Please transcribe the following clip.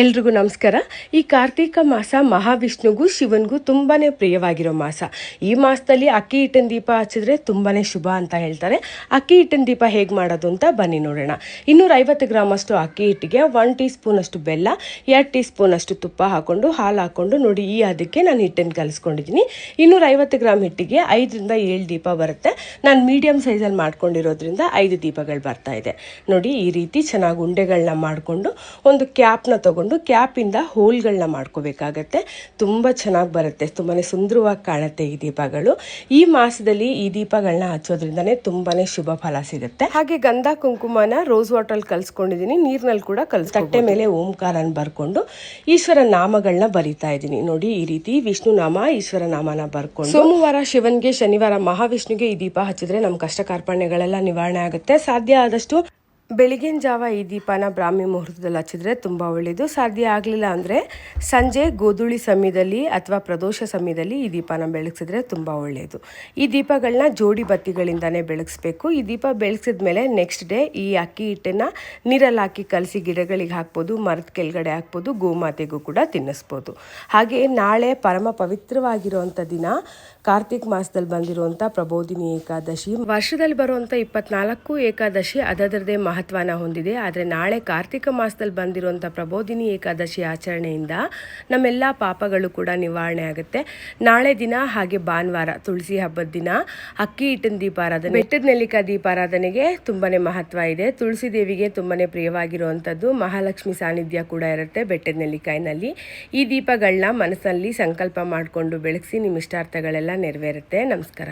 ಎಲ್ರಿಗೂ ನಮಸ್ಕಾರ. ಈ ಕಾರ್ತೀಕ ಮಾಸ ಮಹಾವಿಷ್ಣುಗೂ ಶಿವನಿಗೂ ತುಂಬಾ ಪ್ರಿಯವಾಗಿರೋ ಮಾಸ. ಈ ಮಾಸದಲ್ಲಿ ಅಕ್ಕಿ ಹಿಟ್ಟಿನ ದೀಪ ಹಚ್ಚಿದ್ರೆ ತುಂಬಾ ಶುಭ ಅಂತ ಹೇಳ್ತಾರೆ. ಅಕ್ಕಿ ಹಿಟ್ಟಿನ ದೀಪ ಹೇಗೆ ಮಾಡೋದು ಅಂತ ಬನ್ನಿ ನೋಡೋಣ. ಇನ್ನೂರ ಐವತ್ತು ಗ್ರಾಮ್ ಅಷ್ಟು ಅಕ್ಕಿ ಹಿಟ್ಟಿಗೆ ಒನ್ ಟೀ ಸ್ಪೂನ್ ಅಷ್ಟು ಬೆಲ್ಲ, ಎರಡು ಟೀ ಸ್ಪೂನ್ ಅಷ್ಟು ತುಪ್ಪ ಹಾಕೊಂಡು, ಹಾಲು ಹಾಕೊಂಡು ನೋಡಿ ಈ ಅದಕ್ಕೆ ನಾನು ಹಿಟ್ಟನ್ನು ಕಲಿಸ್ಕೊಂಡಿದ್ದೀನಿ. ಇನ್ನೂರ ಐವತ್ತು ಗ್ರಾಮ್ ಹಿಟ್ಟಿಗೆ ಐದರಿಂದ ಏಳು ದೀಪ ಬರುತ್ತೆ. ನಾನು ಮೀಡಿಯಂ ಸೈಜಲ್ಲಿ ಮಾಡ್ಕೊಂಡಿರೋದ್ರಿಂದ ಐದು ದೀಪಗಳು ಬರ್ತಾ ಇದೆ. ನೋಡಿ ಈ ರೀತಿ ಚೆನ್ನಾಗಿ ಉಂಡೆಗಳನ್ನ ಮಾಡಿಕೊಂಡು ಒಂದು ಕ್ಯಾಪ್ನ ತಗೊಂಡು ಕ್ಯಾಪಿಂದ ಹೋಲ್ಗಳನ್ನ ಮಾಡ್ಕೋಬೇಕಾಗತ್ತೆ. ತುಂಬ ಚೆನ್ನಾಗಿ ಬರುತ್ತೆ. ತುಂಬಾ ಸುಂದರವಾಗಿ ಕಾಣುತ್ತೆ ಈ ದೀಪಗಳು. ಈ ಮಾಸದಲ್ಲಿ ಈ ದೀಪಗಳನ್ನ ಹಚ್ಚೋದ್ರಿಂದನೇ ತುಂಬಾನೇ ಶುಭ ಫಲ ಸಿಗುತ್ತೆ. ಹಾಗೆ ಗಂಧ ಕುಂಕುಮನ ರೋಸ್ ವಾಟರ್ ಕಲ್ಸ್ಕೊಂಡಿದ್ದೀನಿ ನೀರಿನಲ್ಲಿ ಕೂಡ ಕಲ್ಸ್ ತಟ್ಟೆ ಮೇಲೆ ಓಂಕಾರನ ಬರ್ಕೊಂಡು ಈಶ್ವರ ನಾಮಗಳನ್ನ ಬರಿತಾ ಇದ್ದೀನಿ ನೋಡಿ ಈ ರೀತಿ ವಿಷ್ಣು ನಾಮ, ಈಶ್ವರ ನಾಮನ ಬರ್ಕೊಂಡು ಸೋಮವಾರ ಶಿವನ್ಗೆ, ಶನಿವಾರ ಮಹಾವಿಷ್ಣುಗೆ ಈ ದೀಪ ಹಚ್ಚಿದ್ರೆ ನಮ್ಮ ಕಷ್ಟ ಕಾರ್ಪಣ್ಯಗಳೆಲ್ಲ ನಿವಾರಣೆ ಆಗುತ್ತೆ. ಸಾಧ್ಯ ಆದಷ್ಟು ಬೆಳಗಿನ ಜಾವ ಈ ದೀಪನ ಬ್ರಾಹ್ಮಿ ಮುಹೂರ್ತದಲ್ಲಿ ಹಚ್ಚಿದ್ರೆ ತುಂಬ ಒಳ್ಳೆಯದು ಸಾಧ್ಯ ಆಗಲಿಲ್ಲ ಅಂದರೆ ಸಂಜೆ ಗೋಧೂಳಿ ಸಮಯದಲ್ಲಿ ಅಥವಾ ಪ್ರದೋಷ ಸಮಯದಲ್ಲಿ ಈ ದೀಪನ ಬೆಳಗಿಸಿದ್ರೆ ತುಂಬ ಒಳ್ಳೆಯದು ಈ ದೀಪಗಳನ್ನ ಜೋಡಿ ಬತ್ತಿಗಳಿಂದನೇ ಬೆಳಗಿಸ್ಬೇಕು. ಈ ದೀಪ ಬೆಳಗಿಸಿದ ಮೇಲೆ ನೆಕ್ಸ್ಟ್ ಡೇ ಈ ಅಕ್ಕಿ ಹಿಟ್ಟನ್ನು ನೀರಲ್ಲಿ ಹಾಕಿ ಕಲಸಿ ಗಿಡಗಳಿಗೆ ಹಾಕ್ಬೋದು, ಮರದ ಕೆಳಗಡೆ ಹಾಕ್ಬೋದು, ಗೋಮಾತೆಗೂ ಕೂಡ ತಿನ್ನಿಸ್ಬೋದು. ಹಾಗೆಯೇ ನಾಳೆ ಪರಮ ಪವಿತ್ರವಾಗಿರುವಂಥ ದಿನ ಕಾರ್ತಿಕ್ ಮಾಸದಲ್ಲಿ ಬಂದಿರುವಂಥ ಪ್ರಬೋಧಿನಿ ಏಕಾದಶಿ. ವರ್ಷದಲ್ಲಿ ಬರುವಂಥ ಇಪ್ಪತ್ನಾಲ್ಕು ಏಕಾದಶಿ ಅದರದೇ ಮಹತ್ವನ ಹೊಂದಿದೆ. ಆದರೆ ನಾಳೆ ಕಾರ್ತಿಕ ಮಾಸದಲ್ಲಿ ಬಂದಿರುವಂಥ ಪ್ರಬೋಧಿನಿ ಏಕಾದಶಿ ಆಚರಣೆಯಿಂದ ನಮ್ಮೆಲ್ಲ ಪಾಪಗಳು ಕೂಡ ನಿವಾರಣೆ ಆಗುತ್ತೆ. ನಾಳೆ ದಿನ ಹಾಗೆ ಭಾನುವಾರ ತುಳಸಿ ಹಬ್ಬದ ದಿನ ಅಕ್ಕಿ ಹಿಟ್ಟಿನ ದೀಪಾರಾಧನೆ, ಬೆಟ್ಟದ ನೆಲ್ಲಿಕಾಯಿ ದೀಪಾರಾಧನೆಗೆ ತುಂಬಾ ಮಹತ್ವ ಇದೆ. ತುಳಸಿ ದೇವಿಗೆ ತುಂಬಾ ಪ್ರಿಯವಾಗಿರುವಂಥದ್ದು ಮಹಾಲಕ್ಷ್ಮಿ ಸಾನ್ನಿಧ್ಯ ಕೂಡ ಇರುತ್ತೆ ಬೆಟ್ಟದ ನೆಲ್ಲಿಕಾಯಿನಲ್ಲಿ. ಈ ದೀಪಗಳನ್ನ ಮನಸ್ಸಲ್ಲಿ ಸಂಕಲ್ಪ ಮಾಡಿಕೊಂಡು ಬೆಳಗಿಸಿ ನಿಮ್ಮ ಇಷ್ಟಾರ್ಥಗಳೆಲ್ಲ ನೆರವೇರುತ್ತೆ. ನಮಸ್ಕಾರ.